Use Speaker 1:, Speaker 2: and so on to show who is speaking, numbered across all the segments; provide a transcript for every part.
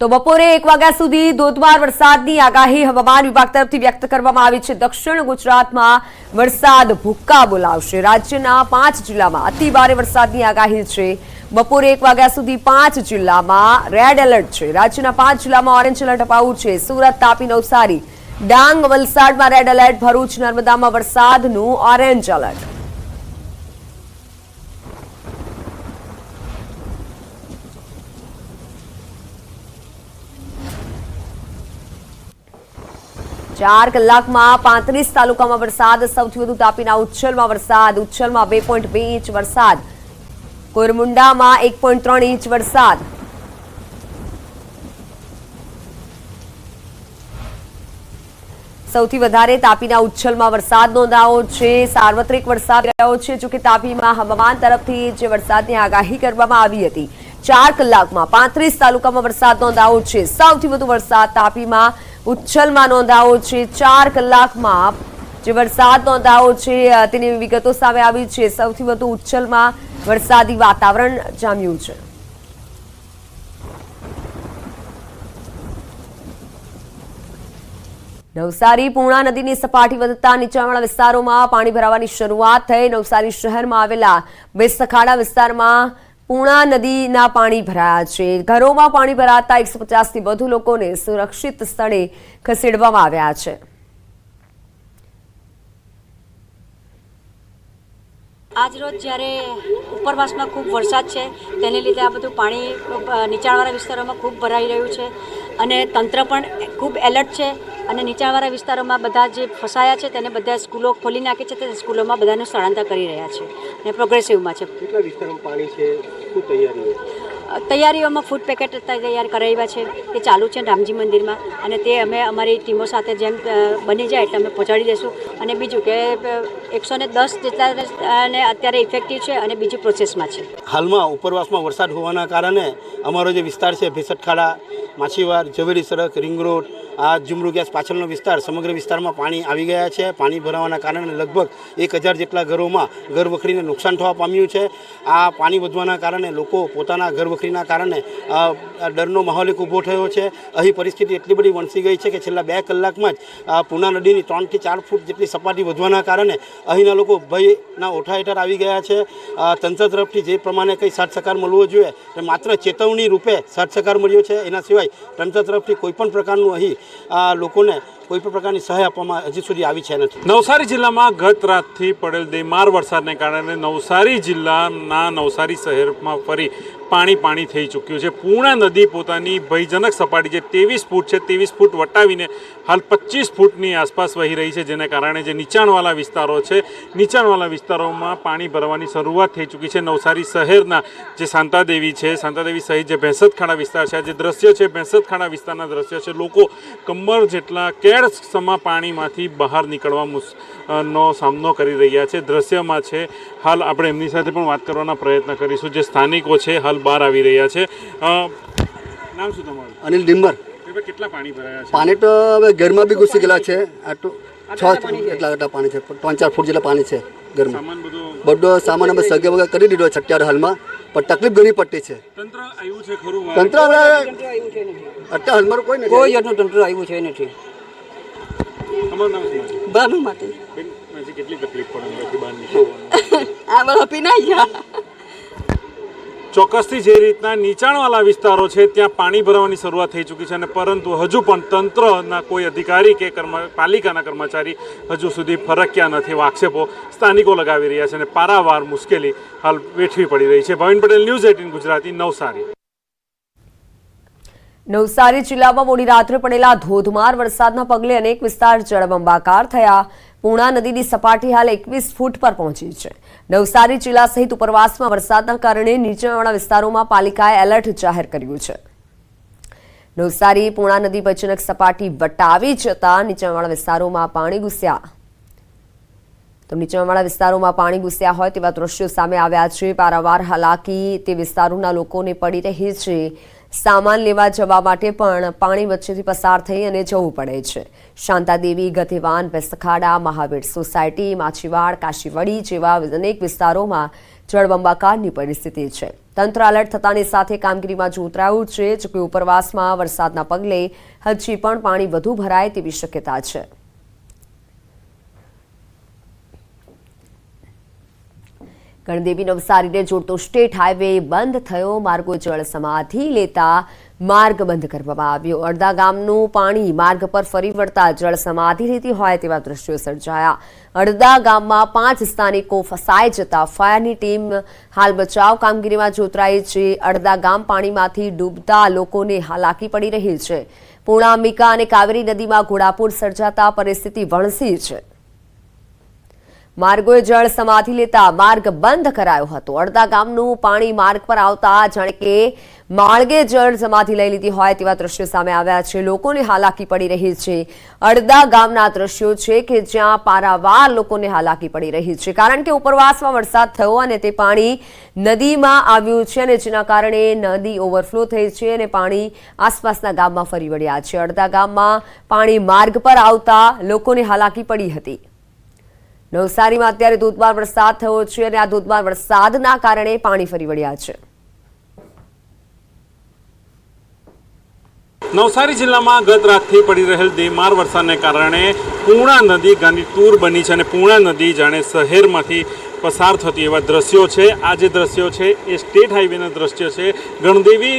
Speaker 1: તો બપોરે એક વાગ્યા સુધી ધોધમાર વરસાદની આગાહી હવામાન વિભાગ તરફથી વ્યક્ત કરવામાં આવી છે. દક્ષિણ ગુજરાતમાં વરસાદ ભૂક્કા બોલાવશે. રાજ્યના પાંચ જિલ્લામાં અતિ ભારે વરસાદની આગાહી છે. બપોરે એક વાગ્યા સુધી પાંચ જિલ્લામાં રેડ એલર્ટ છે. રાજ્યના પાંચ જિલ્લામાં ઓરેન્જ એલર્ટ અપાવું છે. સુરત, તાપી, નવસારી, ડાંગ, વલસાડમાં રેડ એલર્ટ. ભરૂચ, નર્મદામાં વરસાદનું ઓરેન્જ એલર્ટ. ચાર કલાકમાં પાંત્રીસ તાલુકામાં વરસાદ, સૌથી વધુ તાપીના ઉચ્છલમાં વરસાદ, ઉચ્છલમાં બે પોઈન્ટ બે ઇંચ વરસાદ. કોરમુંડામાં એક પોઈન્ટ ત્રણ ઇંચ વરસાદ. સૌથી વધારે તાપીના ઉચ્છલમાં વરસાદ નોંધાયો છે. સાર્વત્રિક વરસાદ રહ્યો છે જોકે તાપીમાં હવામાન તરફથી જે વરસાદની આગાહી કરવામાં આવી હતી. ચાર કલાકમાં પાંત્રીસ તાલુકામાં વરસાદ નોંધાયો છે. સૌથી વધુ વરસાદ તાપીમાં ઉચ્છલમાં નોંધાયો છે. ચાર કલાકમાં જે વરસાદ નોંધાયો છે તેની વિગતો સામે આવી છે. સૌથી વધુ ઉચ્છલમાં વરસાદી વાતાવરણ જામ્યું છે. નવસારી, પૂર્ણા નદીની સપાટી વધતા નીચાણવાળા વિસ્તારોમાં પાણી ભરાવાની શરૂઆત થઈ. નવસારી શહેરમાં આવેલા બેસખાડા વિસ્તારમાં પૂર્ણા નદીના પાણી ભરાયા છે. ઘરોમાં પાણી ભરાતા એકસો પચાસથી વધુ લોકોને સુરક્ષિત સ્થળે ખસેડવામાં આવ્યા છે.
Speaker 2: આજ રોજ જ્યારે ઉપરવાસમાં ખૂબ વરસાદ છે તેને લીધે આ બધું પાણી નીચાણવાળા વિસ્તારોમાં ખૂબ ભરાઈ રહ્યું છે અને તંત્ર પણ ખૂબ એલર્ટ છે અને નીચાણવાળા વિસ્તારોમાં બધા જે ફસાયા છે તેને બધા સ્કૂલો ખોલી નાખી છે તે સ્કૂલોમાં બધાનું સ્થળાંતર કરી રહ્યા છે અને પ્રોગ્રેસિવમાં છે.
Speaker 3: કેટલા વિસ્તારોમાં પાણી છે? શું તૈયારીઓ
Speaker 2: તૈયારીઓમાં ફૂડ પેકેટ તૈયાર કરાવ્યા છે તે ચાલુ છે રામજી મંદિરમાં અને તે અમે અમારી ટીમો સાથે જેમ બની જાય એટલે અમે પહોંચાડી દઈશું અને બીજું કે એકસો ને દસ જેટલા અને અત્યારે ઇફેક્ટિવ છે અને બીજું પ્રોસેસમાં છે.
Speaker 3: હાલમાં ઉપરવાસમાં વરસાદ હોવાના કારણે અમારો જે વિસ્તાર છે ભેસટખાડા માછીવાર ઝવેરી સડક રિંગ રોડ આ જુમરૂ ગેસ પાછળનો વિસ્તાર સમગ્ર વિસ્તારમાં પાણી આવી ગયા છે. પાણી ભરાવાના કારણે લગભગ એક હજાર જેટલા ઘરોમાં ઘર વખરીને નુકસાન થવા પામ્યું છે. આ પાણી વધવાના કારણે લોકો પોતાના ઘર વખરીના કારણે ડરનો માહોલ એક ઊભો થયો છે. અહીં પરિસ્થિતિ એટલી બધી વણસી ગઈ છે કે છેલ્લા બે કલાકમાં જ પૂના નદીની ત્રણથી ચાર ફૂટ જેટલી સપાટી વધવાના કારણે અહીંના લોકો ભયના ઓઠા હેઠળ આવી ગયા છે. તંત્ર તરફથી જે પ્રમાણે કંઈ સાથ સહકાર મળવો જોઈએ માત્ર ચેતવણી રૂપે સાથ સહકાર મળ્યો છે. એના સિવાય તંત્ર તરફથી કોઈપણ પ્રકારનું અહીં આ લોકોને કોઈ પણ પ્રકારની સહાય આપવામાં હજી સુધી આવી છે નથી.
Speaker 4: નવસારી જિલ્લામાં ગત રાતથી પડેલ દેમાર વરસાદને કારણે નવસારી જિલ્લાના નવસારી શહેરમાં ફરી પાણી પાણી થઈ ચૂક્યું છે. પૂર્ણા નદી પોતાની ભયજનક સપાટી જે ત્રેવીસ ફૂટ છે, ત્રેવીસ ફૂટ વટાવીને હાલ પચીસ ફૂટની આસપાસ વહી રહી છે, જેને કારણે જે નીચાણવાળા વિસ્તારો છે, નીચાણવાળા વિસ્તારોમાં પાણી ભરવાની શરૂઆત થઈ ચૂકી છે. નવસારી શહેરના જે શાંતાદેવી છે, શાંતાદેવી સહિત જે ભેંસતખાડા વિસ્તાર છે જે દ્રશ્ય છે ભેંસતખાડા વિસ્તારના દ્રશ્ય છે, લોકો કમર જેટલા કેળ સમા પાણીમાંથી બહાર નીકળવા નો સામનો કરી રહ્યા છે. દ્રશ્યમાં છે, હાલ આપણે એમની સાથે પણ વાત કરવાના પ્રયત્ન કરીશું. જે સ્થાનિકો છે, હાલ બહાર આવી રહ્યા છે. નામ શું તમારું?
Speaker 5: અનિલ ડિમ્બર.
Speaker 4: કેટલા પાણી ભરાયા છે?
Speaker 5: પાણી તો હવે ઘરમાં બી ઘૂસી ગયેલા છે. આટલું છ એટલા એટલા પાણી છે. ત્રણ ચાર ફૂટ જેટલા પાણી છે ઘરમાં.
Speaker 4: બધો
Speaker 5: સામાન અમે સગે વગર કરી દીધો છે અત્યારે હાલમાં. પણ તકલીફ ઘણી પડતી છે.
Speaker 4: તંત્ર આવ્યું છે ખરું?
Speaker 5: તંત્ર હવે અત્યારે હાલમાં કોઈ નથી.
Speaker 6: કોઈ જાતનું તંત્ર આવ્યું છે નથી.
Speaker 4: તમારું નામ શું? છે?
Speaker 6: બાનું માટે
Speaker 4: કેટલી તકલીફ પડે બહાર
Speaker 6: આ બધા પીનાઈ ગયા.
Speaker 4: ચોક્કસથી જે રીતના નીચાણવાળા વિસ્તારો છે, ત્યાં પાણી ભરવાની શરૂઆત થઈ ચૂકી છે અને પરંતુ હજુ પણ તંત્રના કોઈ અધિકારી કે પાલિકાના કર્મચારી હજુ સુધી ફરક્યા નથી એવા આક્ષેપો સ્થાનિકો લગાવી રહ્યા છે અને પારાવાર મુશ્કેલી હાલ વેઠવી પડી રહી છે. Bhavin Patel, news eighteen Gujarati, Navsari.
Speaker 1: Navsari જિલ્લામાં મોડી રાત્રે પડેલા ધોધમાર વરસાદના પગલે અનેક વિસ્તાર જળબંબાકાર થયા. પૂર્ણા નદીની સપાટી હાલ એકવીસ ફૂટ પર પહોંચી છે. નવસારી જિલ્લા સહિત ઉપરવાસમાં વરસાદના કારણે નીચાણવાળા વિસ્તારોમાં પાલિકાએ એલર્ટ જાહેર કર્યું છે. નવસારી, પૂર્ણા નદી વચ્ચેનક સપાટી વટાવી જતા નીચાણવાળા વિસ્તારોમાં પાણી ઘૂસ્યા. તો નીચાણવાળા વિસ્તારોમાં પાણી ઘૂસ્યા હોય તેવા દ્રશ્યો સામે આવ્યા છે. પારાવાર હાલાકી તે વિસ્તારોના લોકોને પડી રહી છે. સામાન લેવા જવા માટે પણ પાણી વચ્ચેથી પસાર થઈ અને જવું પડે છે. શાંતાદેવી ગધેવાન વેસ્તખાડા મહાવીર સોસાયટી, માછીવાડ, કાશીવડી જેવા અનેક વિસ્તારોમાં જળબંબાકારની પરિસ્થિતિ છે. તંત્ર એલર્ટ થતાની સાથે કામગીરીમાં જોતરાયું છે જોકે ઉપરવાસમાં વરસાદના પગલે હજી પણ પાણી વધુ ભરાય તેવી શક્યતા છે. ગણદેવી નવસારીને જોડતો સ્ટેટ હાઈવે બંધ થયો. માર્ગો જળ સમાધિ લેતા માર્ગ બંધ કરવામાં આવ્યો. અડધા ગામનું પાણી માર્ગ પર ફરી વળતા જળ સમાધિ લેતી હોય તેવા દ્રશ્યો સર્જાયા. અડધા ગામમાં પાંચ સ્થાનિકો ફસાઈ જતા ફાયરની ટીમ હાલ બચાવ કામગીરીમાં જોતરાઈ છે. અડધા ગામ પાણીમાંથી ડૂબતા લોકોને હાલાકી પડી રહી છે. પૂર્ણામિકા અને કાવેરી નદીમાં ઘોડાપૂર સર્જાતા પરિસ્થિતિ વણસી છે. માર્ગોએ જળ સમાધિ લેતા માર્ગ બંધ કરાયો હતો. અડધા ગામનું પાણી માર્ગ પર આવતા જાણે કે માર્ગે જળ સમાધિ લઈ લીધી હોય તેવા દ્રશ્યો સામે આવ્યા છે. લોકોને હાલાકી પડી રહી છે. અડધા ગામના દ્રશ્યો છે કે જ્યાં પારાવાર લોકોને હાલાકી પડી રહી છે. કારણ કે ઉપરવાસમાં વરસાદ થયો અને તે પાણી નદીમાં આવ્યું છે અને જેના કારણે નદી ઓવરફ્લો થઈ છે અને પાણી આસપાસના ગામમાં ફરી વળ્યા છે. અડધા ગામમાં પાણી માર્ગ પર આવતા લોકોને હાલાકી પડી હતી. નવસારીમાં અત્યારે ધોધમાર વરસાદ થયો છે અને આ ધોધમાર વરસાદના કારણે પાણી ફરી વળ્યા છે.
Speaker 4: નવસારી જિલ્લામાં ગત રાતથી પડી રહેલ દેમાર વરસાદને કારણે પૂર્ણા નદી ગાંધીતુર બની છે અને પૂર્ણા નદી જાણે શહેરમાંથી પસાર થતી એવા દ્રશ્યો છે. આ જે દ્રશ્યો છે એ સ્ટેટ હાઈવેના દ્રશ્ય છે. ગણદેવી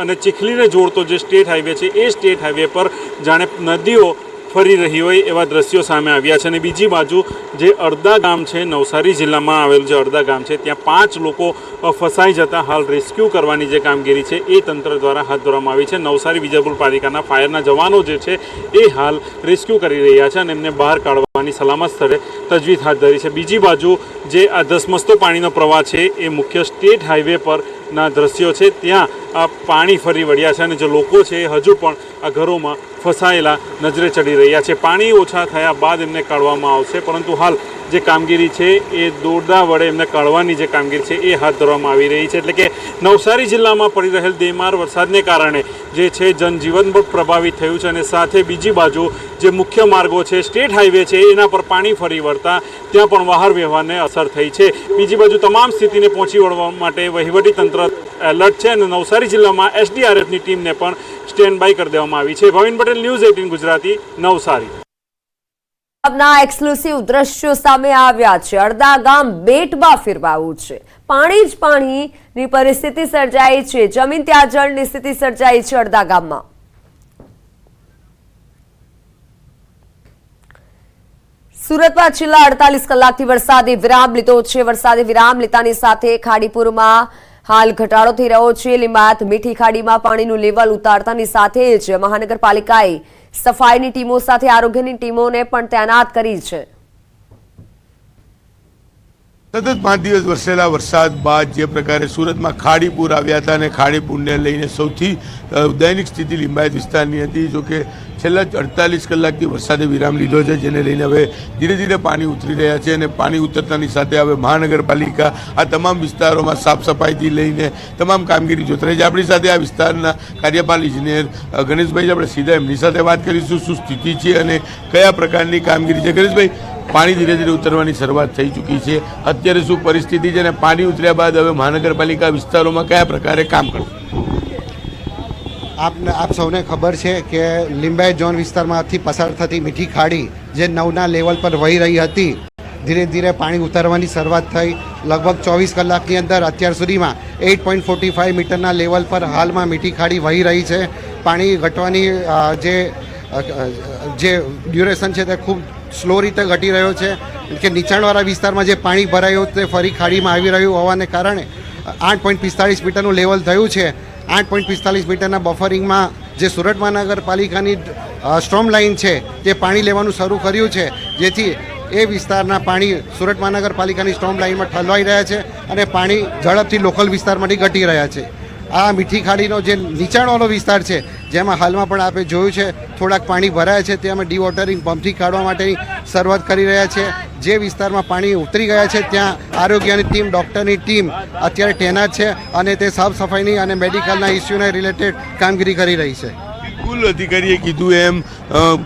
Speaker 4: અને ચીખલીને જોડતો જે સ્ટેટ હાઈવે છે, એ સ્ટેટ હાઈવે પર જાણે નદીઓ ફરી રહી હોય એવા દ્રશ્યો સામે આવ્યા છે. અને બીજી બાજુ જે અડધા ગામ છે, નવસારી જિલ્લામાં આવેલું જે અડધા ગામ છે, ત્યાં પાંચ લોકો ફસાઈ જતા હાલ રેસ્ક્યુ કરવાની જે કામગીરી છે, એ તંત્ર દ્વારા હાથ ધરવામાં આવી છે. નવસારી વિજયપુર પાલિકાના ફાયરના જવાનો જે છે, એ હાલ રેસ્ક્યુ કરી રહ્યા છે અને એમને બહાર કાઢવાની સલામત સ્થળે તજવીજ હાથ ધરી છે. બીજી બાજુ જે આ ધસમસતો પાણીનો પ્રવાહ છે એ મુખ્ય સ્ટેટ હાઈવે પરના દ્રશ્યો છે. ત્યાં આ પાણી ફરી વળ્યા છે અને જે લોકો છે એ હજુ પણ આ ઘરોમાં ફસાયેલા નજરે ચડી રહ્યા છે. પાણી ઓછા થયા બાદ એમને કાઢવામાં આવશે. પરંતુ હાલ જે કામગીરી છે એ દોરડા વડે એમને કાઢવાની જે કામગીરી છે એ હાથ ધરવામાં આવી રહી છે. એટલે કે નવસારી જિલ્લામાં પડી રહેલ દેમાર વરસાદને કારણે જે છે જનજીવન પણ પ્રભાવિત થયું છે અને સાથે બીજી બાજુ જે મુખ્ય માર્ગો છે, સ્ટેટ હાઈવે છે, એના પર પાણી ફરી વળતા ત્યાં પણ વાહન વ્યવહારને અસર થઈ છે. બીજી બાજુ તમામ સ્થિતિને પહોંચી વળવા માટે વહીવટી તંત્ર એલર્ટ છે અને નવસારી જિલ્લામાં એસડીઆરએફની ટીમને પણ સ્ટેન્ડ બાય કરી દેવામાં આવી છે. Bhavin Patel, news eighteen Gujarati, Navsari.
Speaker 1: પંજાબના એક્સક્લુસિવ દ્રશ્યો સામે આવ્યા છે. અડધા ગામ બેટમાં ફેરવાયું છે. પાણી જ પાણીની પરિસ્થિતિ સર્જાઈ છે. જમીન ત્યાં જળની સ્થિતિ સર્જાઈ છે અડધા ગામમાં. સુરતમાં છેલ્લા અડતાલીસ કલાકથી વરસાદે વિરામ લીધો છે. વરસાદે વિરામ લેતાની સાથે ખાડીપુરમાં હાલ ઘટાડો થઈ રહ્યો છે. લીંબાયત મીઠી ખાડીમાં પાણીનું લેવલ ઉતારતાની સાથે જ મહાનગરપાલિકાએ સફાઈની ટીમો સાથે, આરોગ્યની ટીમોને પણ તૈનાત કરી છે.
Speaker 7: સતત પાંચ દિવસ વરસેલા વરસાદ બાદ જે પ્રકારે સુરતમાં ખાડીપુર આવ્યા હતા અને ખાડીપુરને લઈને સૌથી દૈનિક સ્થિતિ લિંબાયત વિસ્તારની હતી. જોકે છેલ્લા અડતાલીસ કલાકથી વરસાદે વિરામ લીધો છે, જેને લઈને હવે ધીરે ધીરે પાણી ઉતરી રહ્યા છે અને પાણી ઉતરતાની સાથે હવે મહાનગરપાલિકા આ તમામ વિસ્તારોમાં સાફ સફાઈથી લઈને તમામ કામગીરી જોતરાઈ છે. આપણી સાથે આ વિસ્તારના કાર્યપાલ ઇજનેર ગણેશભાઈ આપણે સીધા એમની સાથે વાત કરીશું. શું સ્થિતિ છે અને કયા પ્રકારની કામગીરી છે? ગણેશભાઈ પાણી ધીરે ધીરે ઉતરવાની શરૂઆત થઈ ચૂકી છે. અત્યારે શું પરિસ્થિતિ છે અને પાણી ઉતર્યા બાદ હવે મહાનગરપાલિકા વિસ્તારોમાં કયા પ્રકારે કામ કરવું?
Speaker 8: આપને, આપ સૌને ખબર છે કે લિંબાયત ઝોન વિસ્તારમાંથી પસાર થતી મીઠી ખાડી જે નવના લેવલ પર વહી રહી હતી, ધીરે ધીરે પાણી ઉતરવાની શરૂઆત થઈ. લગભગ ચોવીસ કલાકની અંદર અત્યાર સુધીમાં એઇટ પોઈન્ટ ફોર્ટી ફાઇવ મીટરના લેવલ પર હાલમાં મીઠી ખાડી વહી રહી છે. પાણી ઘટવાની જે જે ડ્યુરેશન છે તે ખૂબ સ્લો રીતે ઘટી રહ્યો છે કે નીચાણવાળા વિસ્તારમાં જે પાણી ભરાયું તે ફરી ખાડીમાં આવી રહ્યું હોવાને કારણે આઠ પોઈન્ટ પિસ્તાળીસ મીટરનું લેવલ થયું છે. આઠ પોઈન્ટ પિસ્તાલીસ મીટરના બફરિંગમાં જે સુરત મહાનગરપાલિકાની સ્ટ્રોમ લાઇન છે તે પાણી લેવાનું શરૂ કર્યું છે, જેથી એ વિસ્તારના પાણી સુરત મહાનગરપાલિકાની સ્ટ્રોમ લાઇનમાં ઠલવાઈ રહ્યા છે અને પાણી ઝડપથી લોકલ વિસ્તારમાંથી ઘટી રહ્યા છે. આ મીઠી ખાડીનો જે નીચાણવાળો વિસ્તાર છે, જેમાં હાલમાં પણ આપણે જોયું છે, થોડાક પાણી ભરાયા છે, તે અમે ડીવોટરિંગ પંપથી કાઢવા માટેની શરૂઆત કરી રહ્યા છે. જે વિસ્તારમાં પાણી ઉતરી ગયા છે, ત્યાં આરોગ્યની ટીમ, ડૉક્ટરની ટીમ અત્યારે તૈનાત છે અને તે સાફ સફાઈની અને મેડિકલના ઇસ્યુને રિલેટેડ કામગીરી કરી રહી છે.
Speaker 7: બિલકુલ અધિકારીએ કીધું એમ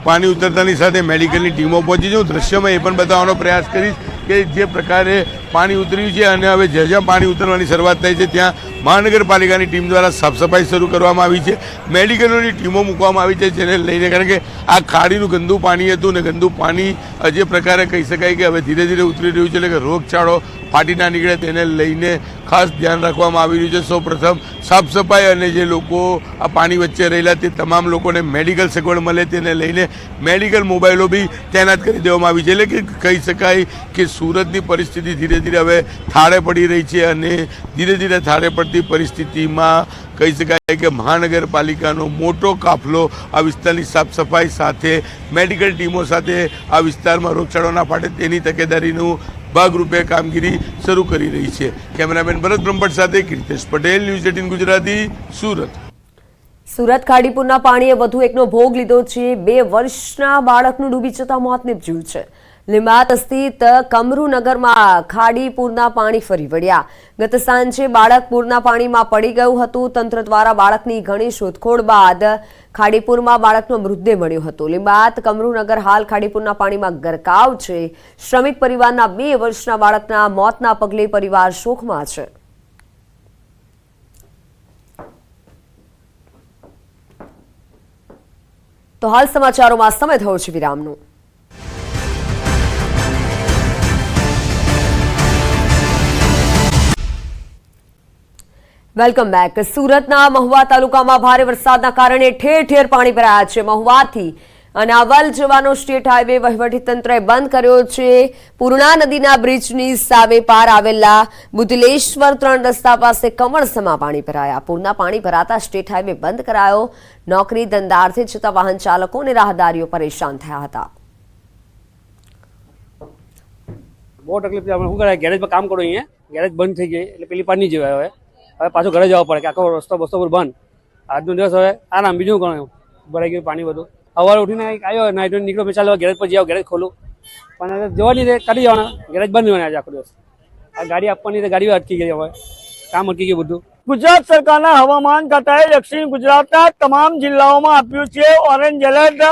Speaker 7: પાણી ઉતરતાની સાથે મેડિકલની ટીમો પહોંચી હું દ્રશ્યમાં એ પણ બતાવવાનો પ્રયાસ કરીશ કે જે પ્રકારે પાણી ઉતર્યું છે અને હવે જ્યાં જ્યાં પાણી ઉતરવાની શરૂઆત થઈ છે, ત્યાં મહાનગરપાલિકાની ટીમ દ્વારા સાફ સફાઈ શરૂ કરવામાં આવી છે. મેડિકલોની ટીમો મૂકવામાં આવી છે, જેને લઈને કારણ કે આ ખાડીનું ગંદુ પાણી હતું ને ગંદુ પાણી જે પ્રકારે કહી શકાય કે હવે ધીરે ધીરે ઉતરી રહ્યું છે, એટલે કે રોગચાળો ફાટી ના નીકળે તેને લઈને ખાસ ધ્યાન રાખવામાં આવી રહ્યું છે. સૌપ્રથમ સાફ સફાઈ અને જે લોકો આ પાણી વચ્ચે રહેલા તે તમામ લોકોને મેડિકલ સગવડ મળે તેને લઈને મેડિકલ મોબાઈલો બી તૈનાત કરી દેવામાં આવી છે. એટલે કે કહી શકાય કે સુરતની પરિસ્થિતિ ધીરે ધીરે હવે થાળે પડી રહી છે અને ધીરે ધીરે થાળે પડતી પરિસ્થિતિમાં કહી શકાય કે મહાનગરપાલિકાનો મોટો કાફલો આ વિસ્તારની સાફ સફાઈ સાથે, મેડિકલ ટીમો સાથે આ વિસ્તારમાં રોગચાળો ના ફાટે તેની તકેદારીનું ભાગરૂપે કામગીરી શરૂ કરી રહી છે. કેમેરામેન ભરત બ્રહ્મભટ્ટ સાથે કીર્તેશ પટેલ, ન્યૂઝ એટીન ગુજરાતી, સુરત.
Speaker 1: સુરત ખાડીપુરના પાણીએ વધુ એકનો ભોગ લીધો છે. બે વર્ષના બાળકનું ડૂબી જતા મોત નીપજ્યું છે. લીંબાત સ્થિત કમરુનગરમાં ખાડીપુરના પાણી ફરી વળ્યા. ગત સાંજે બાળક પૂરના પાણીમાં પડી ગયું હતું. તંત્ર દ્વારા બાળકની ઘણી શોધખોળ બાદ ખાડીપુરમાં બાળકનો મૃતદેહ મળ્યો હતો. લીંબાત કમરુનગર હાલ ખાડીપુરના પાણીમાં ગરકાવ છે. શ્રમિક પરિવારના બે વર્ષના બાળકના મોતના પગલે પરિવાર શોકમાં છે. તો હાલ સમાચારોમાં સમય થયો છે વિરામનો. Welcome back. સુરતના મહુવા તાલુકામાં ભારે વરસાદના કારણે ઠેર ઠેર પાણી ભરાયા છે. મહુવાથી અનાવલ જવાનો સ્ટેટ હાઈવે વહીવટીતંત્રએ બંધ કર્યો છે. પૂર્ણા નદીના બ્રિજની સામે પાર આવેલા બુદલેશ્વર ત્રણ રસ્તા પાસે કમળસમાં પાણી ભરાયા. પૂરના પાણી ભરાતા સ્ટેટ હાઈવે બંધ કરાયો. નોકરી ધંધાર્થે જતા વાહન ચાલકો અને રાહદારીઓ પરેશાન થયા હતા.
Speaker 9: બહુ તકલીફ આપણે ગેરેજમાં કામ કરો અહીંયા. ગેરેજ બંધ થઈ ગઈ. એટલે પેલી પાણી હવે. હવે પાછું ઘરે જવા પડે કે આખો રસ્તો બસ્તો પર બંધ. આજનો દિવસ હવે આરામ બીજું કોણ ભરાઈ ગયું પાણી બધું. સવારે ઉઠીને આવ્યો નાઇટ નીકળ્યો પછી ચાલો ગેરેજ પર જાવ ગેરેજ ખોલું. પણ જોવા નહીં કાઢી જવાના ગેરેજ બંધ રહેવાના આજે આખો દિવસ. આ ગાડી આપવાની ગાડી અટકી ગઈ હવે. કામ અટકી ગયું બધું.
Speaker 10: ગુજરાત સરકારના હવામાન ખાતાએ દક્ષિણ ગુજરાતના તમામ જિલ્લાઓમાં આપ્યું છે ઓરેન્જ એલર્ટ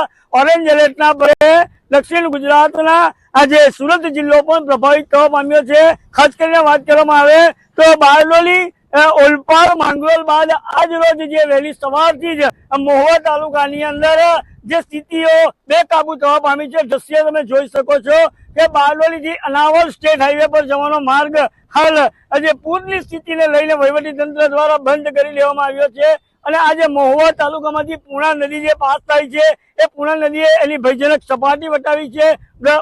Speaker 10: ઓરેન્જ એલર્ટના પગલે દક્ષિણ ગુજરાતના આજે સુરત જિલ્લો પણ પ્રભાવિત થવા પામ્યો છે. ખાસ કરીને વાત કરવામાં આવે તો બારડોલી ઓલપાડ માંગરોળ બાદ આજ રોજ જે વહેલી સવારથી જ મહુવા તાલુકાની અંદર જે સ્થિતિઓ બેકાબુ થવા પામી છે, દ્રશ્ય તમે જોઈ શકો છો કે બારડોલીથી અનાવર સ્ટેટ હાઈવે પર જવાનો માર્ગ હાલ આજે પૂરની સ્થિતિને લઈને વહીવટી તંત્ર દ્વારા બંધ કરી દેવામાં આવ્યો છે અને આજે મહુવા તાલુકામાંથી પૂર્ણા નદી જે પાસ થાય છે, એ પૂર્ણા નદીએ એની ભયજનક સપાટી વટાવી છે.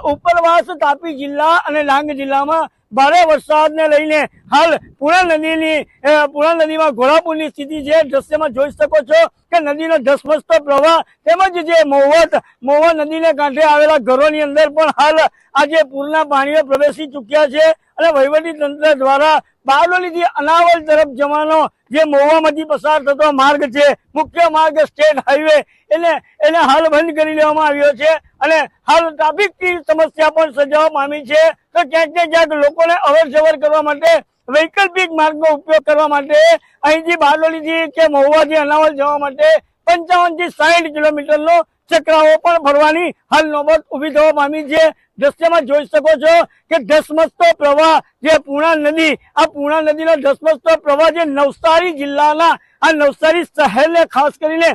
Speaker 10: ઉપરવાસ તાપી જિલ્લા અને ડાંગ જિલ્લામાં ભારે વરસાદને લઈને હાલ પૂર્ણા નદીની અ, નદીમાં ઘોડાપુરની સ્થિતિ છે દ્રશ્યમાં જોઈ શકો છો કે નદીનો ધસમસતો પ્રવાહ તેમજ જે મહુવા મહુવા નદીને કાંઠે આવેલા ઘરોની અંદર પણ હાલ આજે પૂરના પાણીઓ પ્રવેશી ચૂક્યા છે અને વહીવટી તંત્ર દ્વારા બારડોલીથી અનાવલ તરફ જવાનો જે મહુવામાંથી પસાર થતો માર્ગ છે, મુખ્ય માર્ગ સ્ટેટ હાઈવે, એને એને હાલ બંધ કરી લેવામાં આવ્યો છે અને હાલ ટ્રાફિકની સમસ્યા પણ સર્જાવા પામી છે. તો ક્યાંક ને ક્યાંક લોકોને અવર જવર કરવા માટે વૈકલ્પિક માર્ગનો ઉપયોગ કરવા માટે અહીંથી બારડોલીથી કે મહુવાથી અનાવલ જવા માટે પંચાવનથી સાહીઠ કિલોમીટરનો ચક્રાઓ પણ ફરવાની હાલ નોબત ઊભી થવા પામી છે. દ્રશ્યમાં જોઈ શકો છો કે ધસમસતો પ્રવાહ જે પૂર્ણા નદી, આ પૂર્ણા નદીનો ધસમસતો પ્રવાહ જે નવસારી જિલ્લાના, આ નવસારી શહેરને ખાસ કરીને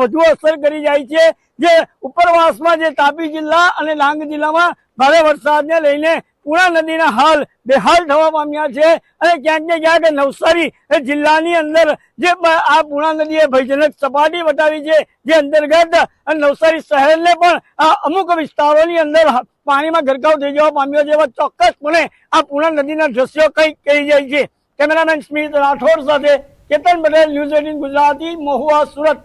Speaker 10: વધુ અસર કરી જાય છે. જે ઉપરવાસમાં જે તાપી જિલ્લા અને ડાંગ જિલ્લામાં ભારે વરસાદને લઈને પૂર્ણા નદીના હાલ બેહાલ થવા પામ્યા છે અને ક્યાંક ને ક્યાંક નવસારી જિલ્લાની અંદર જે આ પૂણા નદીએ ભયજનક સપાટી વટાવી છે, જે અંતર્ગત નવસારી શહેરને પણ અમુક વિસ્તારોની અંદર પાણીમાં ગરકાવ થઈ જવા પામ્યો છે એવા ચોક્કસપણે આ પૂણા નદીના દ્રશ્યો કંઈક કહી જાય છે. કેમેરામેન સ્મિત રાઠોડ સાથે કેતન પટેલ, ન્યૂઝ એટીન ગુજરાતી, મહુવા સુરત.